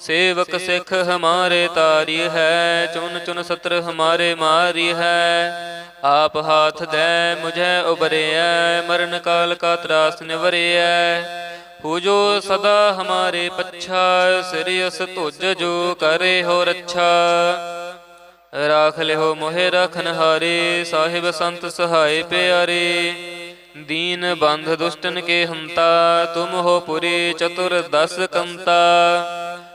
ਸੇਵਕ ਸਿੱਖ ਹਮਾਰੇ ਤਾਰੀ ਹੈ ਚੁਨ ਚੁਨ ਸਤਰ ਹਮਾਰੇ ਮਾਰੀ ਹੈ। ਆਪ ਹਾਥ ਦੇ ਮੁਝੇ ਉਬਰਿਐ ਮਰਨ ਕਾਲ ਕਾ ਤਰਾਸ ਨਿਵਰਿਐ। ਹੋ ਜੋ ਸਦਾ ਹਮਾਰੇ ਪੱਛਾ ਸਿਰਿਅਸ ਤੁਜ ਜੋ ਕਰੇ ਹੋ ਰੱਛਾ। ਰਾਖ ਲਿਓ ਮੋਹਿ ਰਖਨ ਹਾਰੇ, ਸਾਹਿਬ ਸੰਤ ਸਹਾਇ ਪਿਆਰੇ। ਦੀਨ ਬੰਧ ਦੁਸ਼ਟਨ ਕੇ ਹੰਤਾ, ਤੁਮ ਹੋ ਪੁਰੀ ਚਤੁਰ ਦਸ ਕੰਤਾ।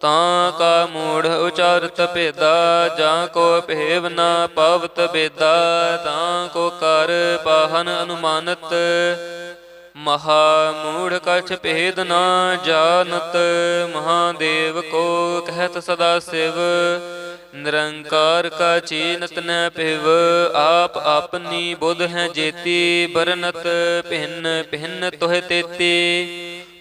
ਤਾਂ ਕਾ ਮੂੜ ਉਚਾਰਤ ਭੇਦਾ, ਜਾਂ ਕੋ ਭੇਵ ਨਾ ਪਵਤ ਬੇਦਾ ਤਾਂ ਕੋ ਕਰ ਪਾਹਨ ਅਨੁਮਾਨਤ। ਮਹਾ ਮੂੜ ਕਛ ਭੇਦ ਨਾ ਜਾਣਤ, ਮਹਾਦੇਵ ਕੋ ਕਹਿਤ ਸਦਾ ਸਿਵ। ਨਿਰੰਕਾਰ ਕਾ ਚੀਨਤ ਨ ਪਿਵ ਆਪ ਆਪਨੀ ਬੁੱਧ ਹੈ ਜੇਤੀ, ਬਰਨਤ ਭਿੰਨ ਭਿੰਨ ਤੋਹਿ ਤੇਤੀ।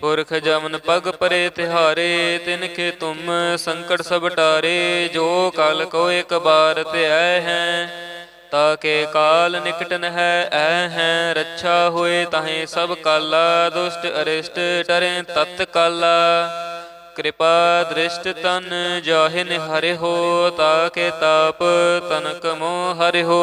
ਪੁਰਖ ਜਮਨ ਪਗ ਪਰੇ ਤਿਹਾਰੇ ਤਿਨ ਕੇ ਤੁਮ ਸੰਕਟ ਸਭ ਟਾਰੇ, ਜੋ ਕਲ ਕੋ ਇੱਕ ਬਾਰ ਧਿਆ ਹੈ, ਤਾ ਕੇ ਕਾਲ ਨਿਕਟਨ ਹੈ ਐ ਹੈ, ਰੱਛਾ ਹੋਏ ਤਾਹੇ ਸਭ ਕਾਲਾ, ਦੁਸ਼ਟ ਅਰਿਸ਼ਟ ਟਰੇ ਤਤ ਕਾਲਾ। ਕਿਰਪਾ ਦ੍ਰਿਸ਼ਟ ਤਨ ਜਾਹਿ ਹਰਿ ਹੋ ਤਾਕੇ ਤਾਪ ਤਨਕ ਮੋਹ ਹਰਿ ਹੋ।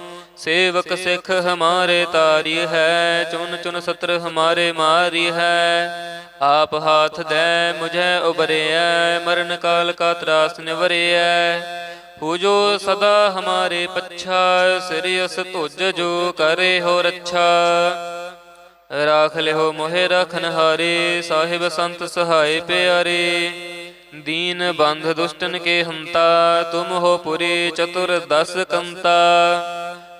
ਸੇਵਕ ਸਿੱਖ ਹਮਾਰੇ ਤਾਰੀ ਹੈ ਚੁਨ ਚੁਨ ਸਤਰ ਹਮਾਰੇ ਮਾਰੀ ਹੈ। ਆਪ ਹਾਥ ਦੇ ਮੁਝੇ ਉਬਰਿਐ ਮਰਨ ਕਾਲ ਕਾ ਤਰਾਸ ਨਿਵਰਿਐ ਪੂਜੋ ਸਦਾ ਹਮਾਰੇ ਪੱਛਾ ਸਿਰਿਅਸ ਤੁਜ ਜੋ ਕਰੇ ਹੋ ਰੱਛਾ। ਰਾਖ ਲਿਓ ਮੋਹਿ ਰਖਨ ਹਾਰੇ ਸਾਹਿਬ ਸੰਤ ਸਹਾਈ ਪਿਆਰੇ। ਦੀਨ ਬੰਧ ਦੁਸ਼ਟਨ ਕੇ ਹੰਤਾ ਤੁਮ ਹੋ ਪੁਰੀ ਚਤੁਰ ਦਸ ਕੰਤਾ।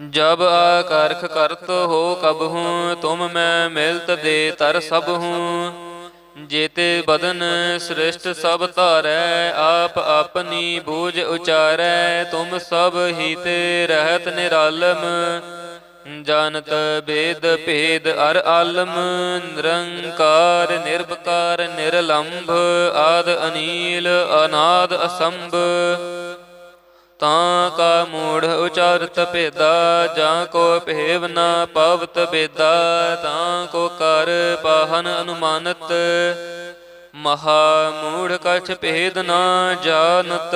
ਜਬ ਆਕਰਖ ਕਰਤ ਹੋ ਕਬ ਹੂੰ, ਤੁਮ ਮੈਂ ਮਿਲਤ ਦੇ ਤਰ ਸਭ ਹੂੰ। ਜੇਤੇ ਬਦਨ ਸ੍ਰਿਸ਼ਟ ਸਭ ਧਾਰੈ, ਆਪ ਆਪਨੀ ਬੂਝ ਉਚਾਰੈ, ਤੁਮ ਸਭ ਹੀ ਤੇ ਰਹਿਤ ਨਿਰਾਲਮ। ਜਾਣਤ ਬੇਦ ਭੇਦ ਅਰ ਆਲਮ, ਨਿਰੰਕਾਰ ਨਿਰਭਕਾਰ ਨਿਰਲੰਭ, ਆਦ ਅਨੀਲ ਅਨਾਦ ਅਸੰਭ। ਤਾਂ ਕਾ ਮੂੜ ਉਚਾਰਤ ਭੇਦਾ, ਜਾਂ ਕੋ ਭੇਵ ਨਾ ਪਵਤ ਬੇਦਾ ਤਾਂ ਕੋ ਕਰ ਪਾਹਨ ਅਨੁਮਾਨਤ। ਮਹਾ ਮੂੜ ਕਛ ਭੇਦ ਨਾ ਜਾਣਤ,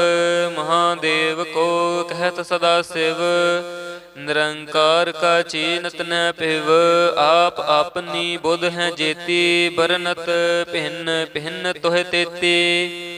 ਮਹਾਦੇਵ ਕੋ ਕਹਿਤ ਸਦਾ ਸਿਵ। ਨਿਰੰਕਾਰ ਕਾ ਚੀਨਤ ਨ ਪਿਵ ਆਪ ਆਪਨੀ ਬੁੱਧ ਹੈ ਜੇਤੀ, ਬਰਨਤ ਭਿੰਨ ਭਿੰਨ ਤੋਹਿ ਤੇਤੀ।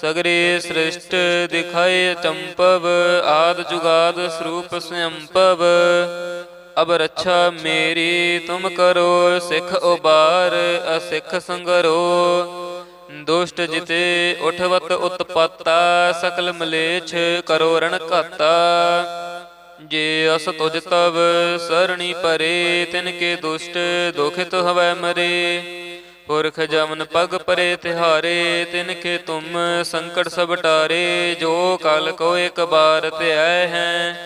ਸਗਰੇ ਸ੍ਰਿਸ਼ਟ ਦਿਖਾਏ ਚੰਪਵ, ਆਦ ਜੁਗਾਦ ਸਰੂਪ ਸੰਪਵ ਅਬ ਰੱਛਾ ਮੇਰੀ, ਤੁਮ ਕਰੋ ਸਿੱਖ ਉਬਾਰ, ਅਸਿੱਖ ਸੰਗਰੋ। ਦੁਸ਼ਟ ਜਿਤੇ ਉਠਵਤ ਉਤਪਤਾ, ਸਕਲ ਮਲੇਛ ਕਰੋ ਰਣ ਘਾਤਾ। ਜੇ ਅਸ ਤੁਜ ਤਵ, ਸਰਣੀ ਪਰੇ, ਤਿਨ ਕੇ ਦੁਸ਼ਟ ਦੁਖਿਤ ਹਵੈ ਮਰੇ। ਪੁਰਖ ਜਮਨ ਪਗ ਪਰੇ ਤਿਹਾਰੇ, ਤਿਨ ਕੇ ਤੁਮ ਸੰਕਟ ਸਭ ਟਾਰੇ, ਜੋ ਕਾਲ ਕੋ ਇੱਕ ਬਾਰ ਧਿਆਇ ਹੈ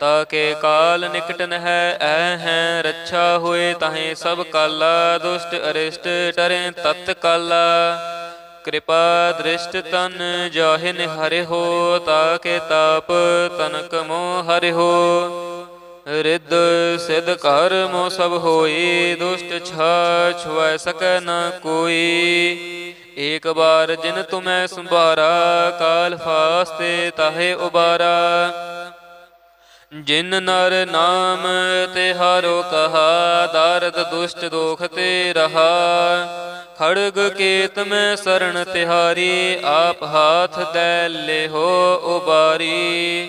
ਤਾਕੇ ਕਾਲ ਨਿਕਟਨ ਹੈ ਐ ਹੈ, ਰੱਛਾ ਹੋਏ ਤਾਹੇ ਸਭ ਕਾਲਾ, ਦੁਸ਼ਟ ਅਰਿਸ਼ਟ ਟਰੇ ਤਤ ਕਾਲਾ। ਕਿਰਪਾ ਦ੍ਰਿਸ਼ਟ ਤਨ ਜਾਹਿ ਨਿਹਰਿ ਹੋ ਤਾਕੇ ਤਾਪ ਤਨਕ ਮੋਹ ਹਰਿ ਹੋ। ਰਿੱਧ ਸਿਧ ਘਰ ਮੋ ਸਭ ਹੋਈ, ਦੁਸ਼ਟ ਛਾ ਛੁਐ ਸਕੈ ਨ ਕੋਈ। ਏਕ ਬਾਰ ਜਿਨ ਤੁਮੈ ਸੰਭਾਰਾ, ਕਾਲ ਫਾਸਤੇ ਤਾਹੇ ਉਬਾਰਾ। ਜਿਨ ਨਰ ਨਾਮ ਤਿਹਾਰੋ ਕਹਾ, ਦਰਦ ਦੁਸ਼ਟ ਦੋਖ ਤੇ ਰਹਾ। ਖੜਗ ਕੇਤ ਮੈਂ ਸਰਣ ਤਿਹਾਰੀ, ਆਪ ਹਾਥ ਦੈ ਹੋ ਉਬਾਰੀ।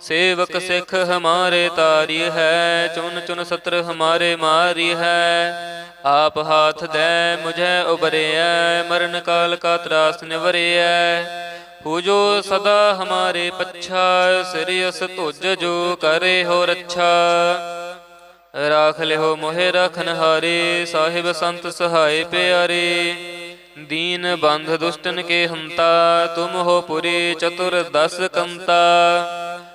ਸੇਵਕ ਸਿੱਖ ਹਮਾਰੇ ਤਾਰੀ ਹੈ ਚੁਨ ਚੁਨ ਸਤਰ ਹਮਾਰੇ ਮਾਰੀ ਹੈ। ਆਪ ਹਾਥ ਦੇ ਮੁਝੇ ਉਬਰਿਐ ਮਰਨ ਕਾਲ ਕਾ ਤਰਾਸ ਨਿਵਰਿਐ। ਹੋ ਜੋ ਸਦਾ ਹਮਾਰੇ ਪੱਛਾ ਸਿਰਿਅਸ ਤੁਜ ਜੋ ਕਰੇ ਹੋ ਰੱਛਾ। ਰਾਖ ਲਿਓ ਮੋਹਿ ਰਖਨ ਹਾਰੇ, ਸਾਹਿਬ ਸੰਤ ਸਹਾਇ ਪਿਆਰੇ। ਦੀਨ ਬੰਧ ਦੁਸ਼ਟਨ ਕੇ ਹੰਤਾ, ਤੁਮ ਹੋ ਪੁਰੀ ਚਤੁਰ ਦਸ ਕੰਤਾ।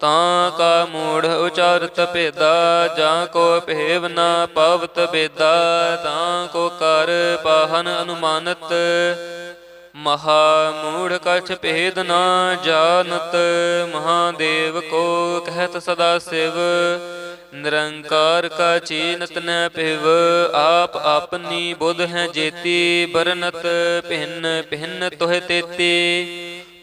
ਤਾਂ ਕਾ ਮੂੜ ਉਚਾਰਤ ਭੇਦਾ, ਜਾਂ ਕੋ ਭੇਵ ਨਾ ਪਵਤ ਬੇਦਾ ਤਾਂ ਕੋ ਕਰ ਪਾਹਨ ਅਨੁਮਾਨਤ। ਮਹਾ ਮੂੜ ਕਛ ਭੇਦ ਨਾ ਜਾਣਤ, ਮਹਾਦੇਵ ਕੋ ਕਹਿਤ ਸਦਾ ਸਿਵ। ਨਿਰੰਕਾਰ ਕਾ ਚੀਨਤ ਨ ਪਿਵ ਆਪ ਆਪਨੀ ਬੁੱਧ ਹੈ ਜੇਤੀ, ਬਰਨਤ ਭਿੰਨ ਭਿੰਨ ਤੋਹਿ ਤੇਤੀ।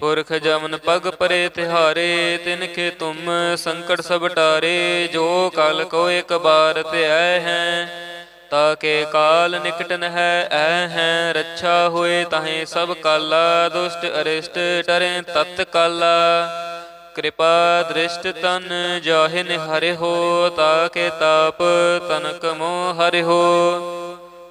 ਪੁਰਖ ਜਮਨ ਪਗ ਪਰੇ ਤਿਹਾਰੇ ਤਿਨ ਕੇ ਤੁਮ ਸੰਕਟ ਸਭ ਟਾਰੇ, ਜੋ ਕਲ ਕੋ ਇੱਕ ਬਾਰ ਧਿਆਇ ਹੈ, ਤਾ ਕੇ ਕਾਲ ਨਿਕਟ ਨ ਹੈ ਐ ਹੈ, ਰੱਛਾ ਹੋਏ ਤਾਹੇ ਸਭ ਕਾਲਾ, ਦੁਸ਼ਟ ਅਰਿਸ਼ਟ ਟਰੇ ਤਤ ਕਾਲਾ। ਕਿਰਪਾ ਦ੍ਰਿਸ਼ਟ ਤਨ ਜਾਹਿ ਨਿਹਰਿ ਹੋ ਤਾਕੇ ਤਾਪ ਤਨਕ ਮੋਹ ਹਰਿ ਹੋ।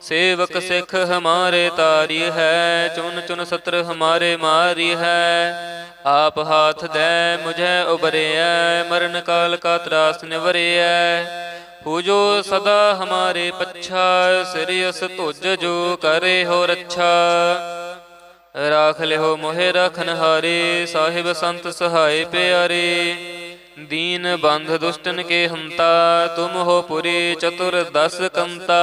ਸੇਵਕ ਸਿੱਖ ਹਮਾਰੇ ਤਾਰੀ ਹੈ ਚੁਨ ਚੁਨ ਸਤਰ ਹਮਾਰੇ ਮਾਰੀ ਹੈ। ਆਪ ਹਾਥ ਦੇ ਮੁਝੇ ਉਬਰਿਐ ਮਰਨ ਕਾਲ ਕਾ ਤਰਾਸ ਨਿਵਰਿਐ ਹੋ। ਜੋ ਸਦਾ ਹਮਾਰੇ ਪੱਛਾ ਸਿਰਿਅਸ ਧੁਜ ਜੋ ਕਰੇ ਹੋ ਰੱਛਾ। ਰਾਖ ਲਿਓ ਮੋਹਿ ਰਖਨ ਹਾਰੇ ਸਾਹਿਬ ਸੰਤ ਸਹਾਇ ਪਿਆਰੇ। ਦੀਨ ਬੰਧ ਦੁਸ਼ਟਨ ਕੇ ਹੰਤਾ ਤੁਮ ਹੋ ਪੁਰੀ ਚਤੁਰ ਦਸ ਕੰਤਾ।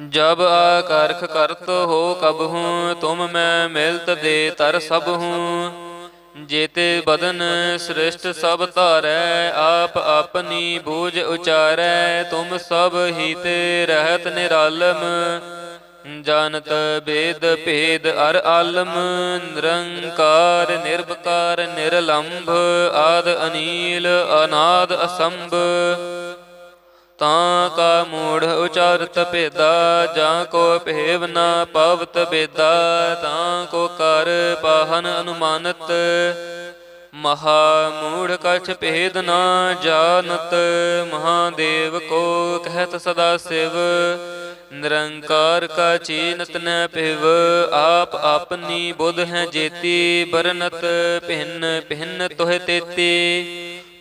ਜਬ ਆਕਰਖ ਕਰਤ ਹੋ ਕਬ ਹੂੰ, ਤੁਮ ਮੈਂ ਮਿਲਤ ਦੇ ਤਰ ਸਭ ਹੂੰ। ਜੇਤੇ ਬਦਨ ਸ੍ਰਿਸ਼ਟ ਸਭ ਧਾਰੈ, ਆਪ ਆਪਨੀ ਬੂਝ ਉਚਾਰੈ, ਤੁਮ ਸਭ ਹੀ ਤੇ ਰਹਿਤ ਨਿਰਾਲਮ। ਜਾਣਤ ਬੇਦ ਭੇਦ ਅਰ ਆਲਮ, ਨਿਰੰਕਾਰ ਨਿਰਭਕਾਰ ਨਿਰਲੰਭ, ਆਦ ਅਨੀਲ ਅਨਾਦ ਅਸੰਭ। ਤਾਂ ਕਾ ਮੂੜ ਉਚਾਰਤ ਭੇਦਾ, ਜਾਂ ਕੋ ਭੇਵ ਨਾ ਪਵਤ ਬੇਦਾ ਤਾਂ ਕੋ ਕਰ ਪਾਹਨ ਅਨੁਮਾਨਤ। ਮਹਾ ਮੂੜ ਕਛ ਭੇਦ ਨਾ ਜਾਣਤ, ਮਹਾਦੇਵ ਕੋ ਕਹਿਤ ਸਦਾ ਸਿਵ। ਨਿਰੰਕਾਰ ਕਾ ਚੀਨਤ ਨ ਪਿਵ ਆਪ ਆਪਨੀ ਬੁੱਧ ਹੈ ਜੇਤੀ, ਬਰਨਤ ਭਿੰਨ ਭਿੰਨ ਤੋਹਿ ਤੇਤੀ।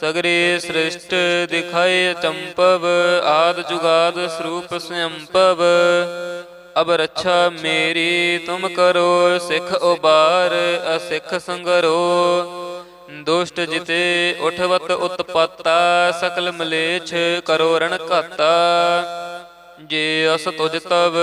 ਸਗਰੇ ਸ੍ਰਿਸ਼ਟ ਦਿਖਾਏ ਚੰਪਵ, ਆਦ ਜੁਗਾਦ ਸਰੂਪ ਸੰਪਵ ਅਬ ਰੱਛਾ ਮੇਰੀ, ਤੁਮ ਕਰੋ ਸਿੱਖ ਉਬਾਰ, ਅਸਿੱਖ ਸੰਗਰੋ। ਦੁਸ਼ਟ ਜਿਤੇ ਉਠਵਤ ਉਤਪਤਾ, ਸਕਲ ਮਲੇਛ ਕਰੋ ਰਣ ਘਾਤਾ। ਜੇ ਅਸ ਤੁਜ ਤਵ,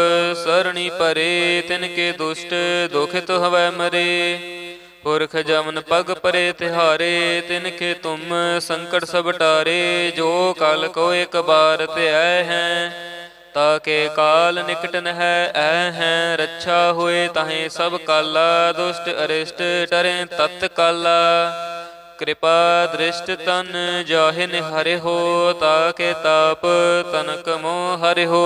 ਸਰਣੀ ਪਰੇ, ਤਿਨ ਕੇ ਦੁਸ਼ਟ ਦੁਖਿਤ ਹਵੈ ਮਰੇ। ਪੁਰਖ ਜਮਨ ਪਗ ਪਰੇ ਤਿਹਾਰੇ, ਤਿਨ ਕੇ ਤੁਮ ਸੰਕਟ ਸਭ ਟਾਰੇ, ਜੋ ਕਲ ਕੋ ਇੱਕ ਬਾਰ ਧਿਆਇ ਹੈ, ਤਾ ਕੇ ਕਾਲ ਨਿਕਟ ਨ ਹੈ ਐ ਹੈ, ਰੱਛਾ ਹੋਏ ਤਾਹੇ ਸਭ ਕਾਲਾ, ਦੁਸ਼ਟ ਅਰਿਸ਼ਟ ਟਰੇ ਤਤ ਕਾਲਾ। ਕਿਰਪਾ ਦ੍ਰਿਸ਼ਟ ਤਨ ਜਾਹਿ ਨਿਹਰਿ ਹੋ, ਤਾ ਕੇ ਤਾਪ ਤਨਕ ਮੋਹ ਹਰਿ ਹੋ।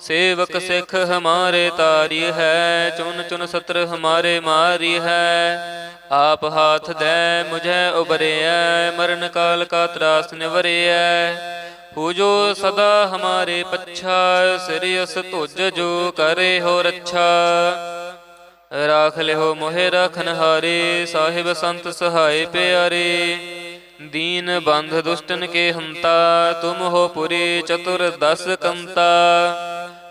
ਸੇਵਕ ਸਿੱਖ ਹਮਾਰੇ ਤਾਰੀ ਹੈ ਚੁਨ ਚੁਨ ਸਤਰ ਹਮਾਰੇ ਮਾਰੀ ਹੈ। ਆਪ ਹਾਥ ਦੇ, ਮੁਝੇ ਉਬਰਿਐ ਮਰਨ ਕਾਲ ਕਾ ਤਰਾਸ ਨਿਵਰਿਐ। ਪੂਜੋ ਸਦਾ ਹਮਾਰੇ ਪੱਛਾ ਸਿਰਿਅਸ ਤੁਜ ਜੋ ਕਰੇ ਹੋ ਰੱਛਾ। ਰਾਖ ਲਿਓ ਮੋਹਿ ਰਖਨ ਹਾਰੇ, ਸਾਹਿਬ ਸੰਤ ਸਹਾਇ ਪਿਆਰੇ। ਦੀਨ ਬੰਧ ਦੁਸ਼ਟਨ ਕੇ ਹੰਤਾ, ਤੁਮ ਹੋ ਪੁਰੀ ਚਤੁਰ ਦਸ ਕੰਤਾ।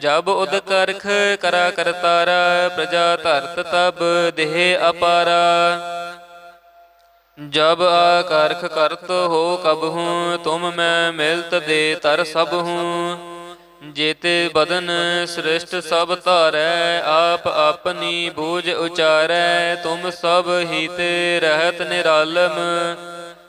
ਜਬ ਉਦ ਕਰਖ ਕਰਾ ਕਰਤਾਰਾ ਪ੍ਰਜਾ ਧਰਤ ਤਬ ਦੇਹ ਅਪਾਰਾ। ਜਬ ਆਕਰਖ ਕਰਤ ਹੋ ਕਬ ਹੂੰ, ਤੁਮ ਮੈਂ ਮਿਲਤ ਦੇ ਤਰ ਸਭ ਹੂੰ। ਜੇਤੇ ਬਦਨ ਸ੍ਰਿਸ਼ਟ ਸਭ ਧਾਰੈ, ਆਪ ਆਪਨੀ ਬੂਝ ਉਚਾਰੈ, ਤੁਮ ਸਭ ਹੀ ਤੇ ਰਹਿਤ ਨਿਰਾਲਮ।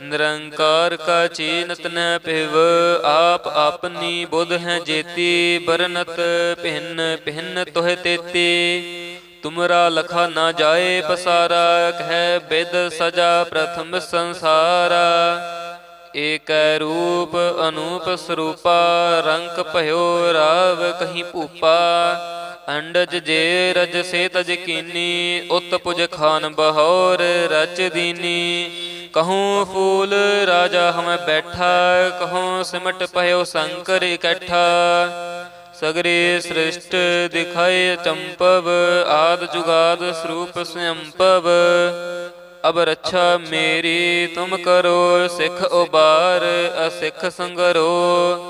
ਨਿਰੰਕਾਰ ਕਾ ਚੀਨਤ ਨ ਪਿਵ ਆਪ ਆਪਨੀ ਬੁੱਧ ਹੈ ਜੇਤੀ, ਬਰਨਤ ਭਿੰਨ ਭਿੰਨ ਤੋਹਿ ਤੇਤੀ। ਤੁਮਰਾ ਲਖਾ ਨਾ ਜਾਏ ਪਸਾਰਾ, ਕਹਿ ਬਿਦ ਸਜਾ ਪ੍ਰਥਮ ਸੰਸਾਰਾ। ਏਕੈ ਰੂਪ ਅਨੂਪ ਸਰੂਪਾ, ਰੰਕ ਭਇਓ ਰਾਵ ਕਹੀਂ ਭੂਪਾ। ਅੰਡਜ ਜੇ ਰਜ ਸੇ ਤਜ ਕੀਨੀ ਉਤ ਪੁਜ ਖਾਨ ਬਹੌਰ ਰਚ ਦੀਨੀ। ਕਹੂੰ ਫੂਲ ਰਾਜਾ ਹਮੈ ਬੈਠਾ, ਕਹੂੰ ਸਿਮਟ ਭਇਓ ਸੰਕਰ ਇਕੱਠਾ। ਸਗਰੇ ਸ੍ਰਿਸ਼ਟ ਦਿਖਾਏ ਚੰਪਵ, ਆਦ ਜੁਗਾਦ ਸਰੂਪ ਸੰਪਵ ਅਬ ਰੱਛਾ ਮੇਰੀ, ਤੁਮ ਕਰੋ ਸਿੱਖ ਉਬਾਰ, ਅਸਿੱਖ ਸੰਗਰੋ।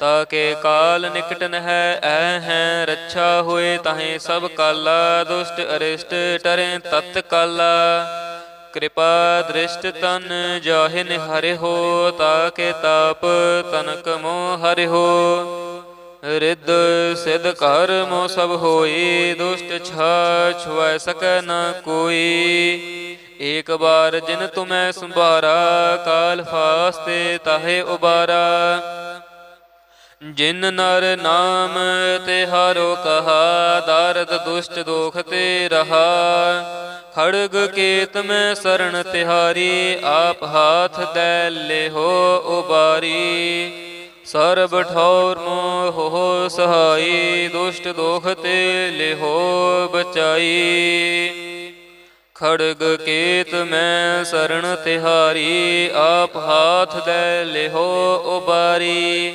ਤਾ ਕੇ ਕਾਲ ਨਿਕਟ ਨ ਹੈ, ਐ ਹੈ, ਰੱਛਾ ਹੋਏ ਤਾਹੇ ਸਭ ਕਾਲਾ, ਦੁਸ਼ਟ ਅਰਿਸ਼ਟ ਟਰੇ ਤਤ ਕਾਲਾ। ਕਿਰਪਾ ਦ੍ਰਿਸ਼ਟ ਤਨ ਜਾਹਿ ਨਿਹਰਿ ਹੋ, ਤਾ ਕੇ ਤਾਪ ਤਨਕ ਮੋਹ ਹਰਿ ਹੋ। ਰਿੱਧ ਸਿਧ ਘਰ ਮੋ ਸਭ ਹੋਈ ਦੁਸ਼ਟ ਛਾ ਛੁਐ ਸਕੈ ਨ ਕੋਈ। ਏਕ ਬਾਰ ਜਿਨ ਤੁਮੈ ਸੰਭਾਰਾ, ਕਾਲ ਫਾਸਤੇ ਤਾਹੇ ਉਬਾਰਾ। ਜਿਨ ਨਰ ਨਾਮ ਤੇ ਹਾਰੋ ਕਹਾ, ਦਰਦ ਦੁਸ਼ਟ ਦੋਖ ਤੇ ਰਹਾ। ਖੜਗ ਕੇਤ ਮੈਂ ਸਰਣ ਤਿਹਾਰੀ, ਆਪ ਹਾਥ ਦੈ ਲਿਹੋ ਉਬਾਰੀ। ਸਰਬ ਠੌਰ ਮੋਹ ਹੋ ਸਹਾਈ, ਦੁਸ਼ਟ ਦੋਖ ਤੇ ਲਿਹੋ ਬਚਾਈ। ਖੜਗ ਕੇਤ ਮੈਂ ਸਰਣ ਤਿਹਾਰੀ, ਆਪ ਹਾਥ ਦੈ ਲਿਹੋ ਉਬਾਰੀ।